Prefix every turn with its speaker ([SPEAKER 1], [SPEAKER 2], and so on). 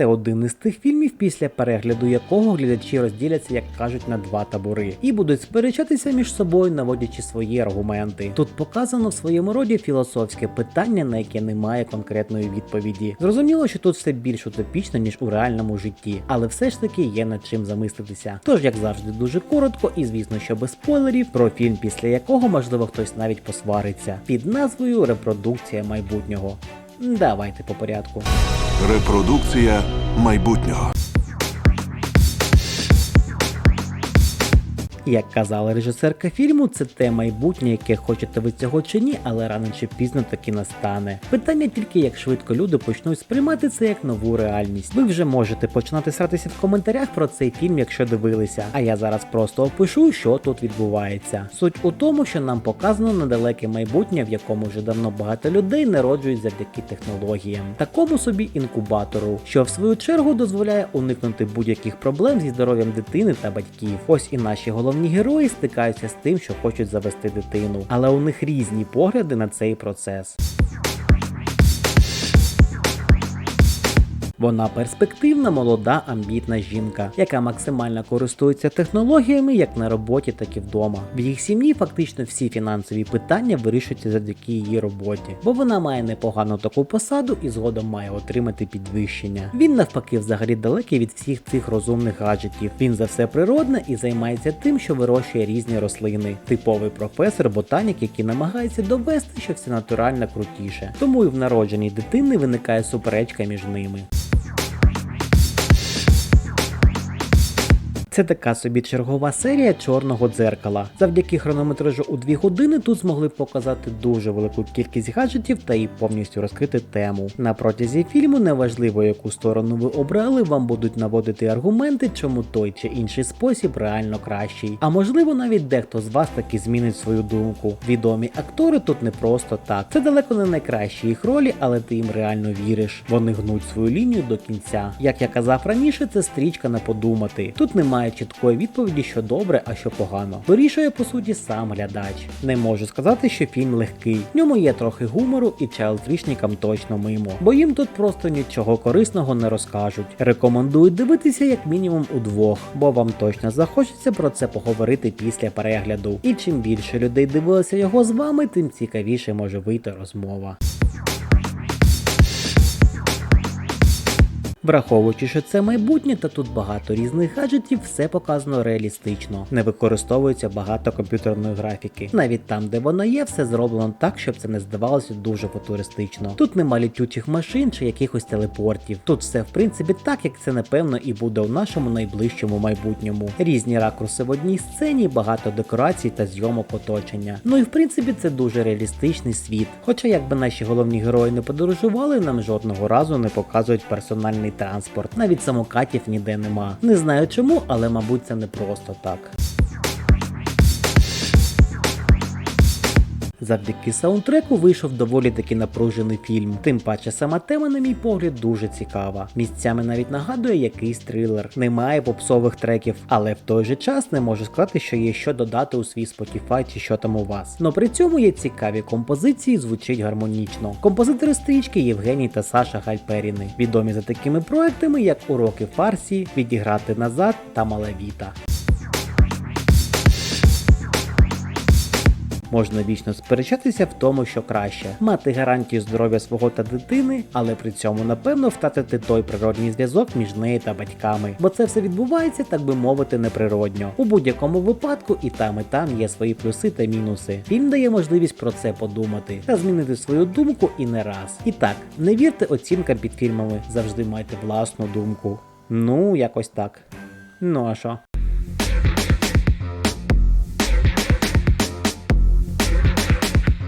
[SPEAKER 1] Це один із тих фільмів, після перегляду якого глядачі розділяться, як кажуть, на два табори, і будуть сперечатися між собою, наводячи свої аргументи. Тут показано в своєму роді філософське питання, на яке немає конкретної відповіді. Зрозуміло, що тут все більш утопічно, ніж у реальному житті, але все ж таки є над чим замислитися. Тож, як завжди, дуже коротко і звісно, що без спойлерів, про фільм, після якого можливо хтось навіть посвариться, під назвою Репродукція майбутнього. Давайте по порядку.
[SPEAKER 2] Репродукція майбутнього.
[SPEAKER 1] Як казала режисерка фільму, це те майбутнє, яке хочете ви цього чи ні, але рано чи пізно таки настане. Питання тільки, як швидко люди почнуть сприймати це як нову реальність. Ви вже можете починати сратися в коментарях про цей фільм, якщо дивилися. А я зараз просто опишу, що тут відбувається. Суть у тому, що нам показано недалеке майбутнє, в якому вже давно багато людей народжують завдяки технологіям, такому собі інкубатору, що в свою чергу дозволяє уникнути будь-яких проблем зі здоров'ям дитини та батьків. Ось і наші головні герої стикаються з тим, що хочуть завести дитину, але у них різні погляди на цей процес. Вона перспективна, молода, амбітна жінка, яка максимально користується технологіями як на роботі, так і вдома. В їх сім'ї фактично всі фінансові питання вирішуються завдяки її роботі, бо вона має непогану таку посаду і згодом має отримати підвищення. Він навпаки взагалі далекий від всіх цих розумних гаджетів. Він за все природне і займається тим, що вирощує різні рослини. Типовий професор, ботанік, який намагається довести, що все натурально крутіше. Тому і в народженні дитини виникає суперечка між ними. Це така собі чергова серія чорного дзеркала. Завдяки хронометражу у 2 години тут змогли показати дуже велику кількість гаджетів та і повністю розкрити тему. На протязі фільму, неважливо яку сторону ви обрали, вам будуть наводити аргументи, чому той чи інший спосіб реально кращий. А можливо, навіть дехто з вас таки змінить свою думку. Відомі актори тут не просто так. Це далеко не найкращі їх ролі, але ти їм реально віриш. Вони гнуть свою лінію до кінця. Як я казав раніше, це стрічка на подумати. Тут немає чіткої відповіді, що добре, а що погано. Вирішує по суті сам глядач. Не можу сказати, що фільм легкий. В ньому є трохи гумору і чайлдрішникам точно мимо, бо їм тут просто нічого корисного не розкажуть. Рекомендую дивитися як мінімум удвох, бо вам точно захочеться про це поговорити після перегляду. І чим більше людей дивилося його з вами, тим цікавіше може вийти розмова. Враховуючи, що це майбутнє та тут багато різних гаджетів, все показано реалістично. Не використовується багато комп'ютерної графіки. Навіть там, де воно є, все зроблено так, щоб це не здавалося дуже футуристично. Тут нема літючих машин чи якихось телепортів. Тут все в принципі так, як це напевно і буде у нашому найближчому майбутньому. Різні ракурси в одній сцені, багато декорацій та зйомок оточення. Ну і в принципі це дуже реалістичний світ. Хоча якби наші головні герої не подорожували, нам жодного разу не показують персональний транспорт. Навіть самокатів ніде нема. Не знаю чому, але мабуть це не просто так. Завдяки саундтреку вийшов доволі таки напружений фільм. Тим паче сама тема, на мій погляд, дуже цікава. Місцями навіть нагадує якийсь трилер. Немає попсових треків, але в той же час не можу сказати, що є що додати у свій Spotify чи що там у вас. Но при цьому є цікаві композиції, звучить гармонічно. Композитори стрічки Євгеній та Саша Гальперіни, відомі за такими проектами, як Уроки фарсі, Відіграти назад та Малавіта. Можна вічно сперечатися в тому, що краще мати гарантію здоров'я свого та дитини, але при цьому напевно втратити той природній зв'язок між нею та батьками, бо це все відбувається, так би мовити, неприродньо. У будь-якому випадку і там, і там є свої плюси та мінуси. Фільм дає можливість про це подумати та змінити свою думку і не раз. І так, не вірте оцінкам під фільмами, завжди майте власну думку. Ну, якось так. Ну а що?